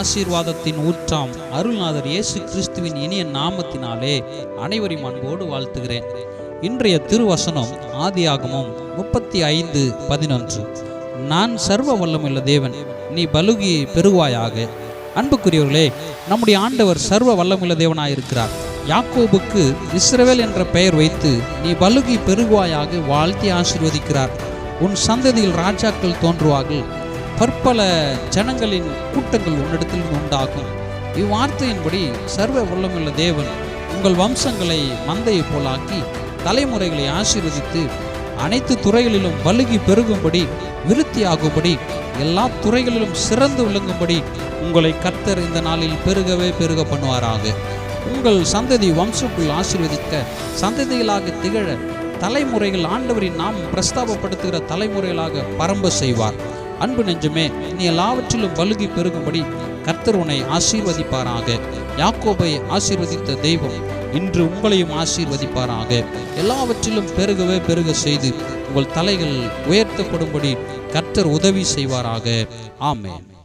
ஆசீர்வாதத்தின் ஊற்றாம் அருள்நாதர் இயேசு கிறிஸ்துவின் இனிய நாமத்தினாலே அனைவரையும் அன்போடு வாழ்த்துகிறேன். இன்றைய திருவசனம் ஆதியாகமும் முப்பத்தி ஐந்து பதினொன்று. நான் சர்வ வல்லமுள்ள தேவன் நீ பலுகி பெருவாயாக அன்புக்குரியவர்களே நம்முடைய ஆண்டவர் சர்வ வல்லமுள்ள தேவனாயிருக்கிறார். யாக்கோபுக்கு இஸ்ரவேல் என்ற பெயர் வைத்து நீ பலுகி பெருகுவாயாக வாழ்த்தி ஆசீர்வதிக்கிறார். உன் சந்ததியில் ராஜாக்கள் தோன்றுவார்கள். பற்பல ஜனங்களின் கூட்டங்கள் உன்னிடத்தில் உண்டாகும். இவ்வார்த்தையின்படி சர்வ வல்லமுள்ள தேவன் உங்கள் வம்சங்களை மந்தையை போலாக்கி தலைமுறைகளை ஆசீர்வதித்து அனைத்து துறைகளிலும் வலுகி பெருகும்படி விருத்தியாகும்படி எல்லா துறைகளிலும் சிறந்து விளங்கும்படி உங்களை கர்த்தர் இந்த நாளில் பெருகவே பெருக பண்ணுவாராக. உங்கள் சந்ததி வம்சக்குள் ஆசீர்வதிக்க சந்ததிகளாக திகழ தலைமுறைகள் ஆண்டவரின் நாம் பிரஸ்தாபப்படுத்துகிற தலைமுறைகளாக பரம்ப செய்வார். அன்பு நெஞ்சமே நீ எல்லாவற்றிலும் வலுகி பெருகும்படி கர்த்தர் உன்னை ஆசீர்வதிப்பாராக. யாக்கோபை ஆசீர்வதித்த தெய்வம் இன்று உங்களையும் ஆசீர்வதிப்பாராக. எல்லாவற்றிலும் பெருகவே பெருக செய்து உங்கள் தலைகள் உயர்த்தப்படும்படி கர்த்தர் உதவி செய்வாராக. ஆமென்.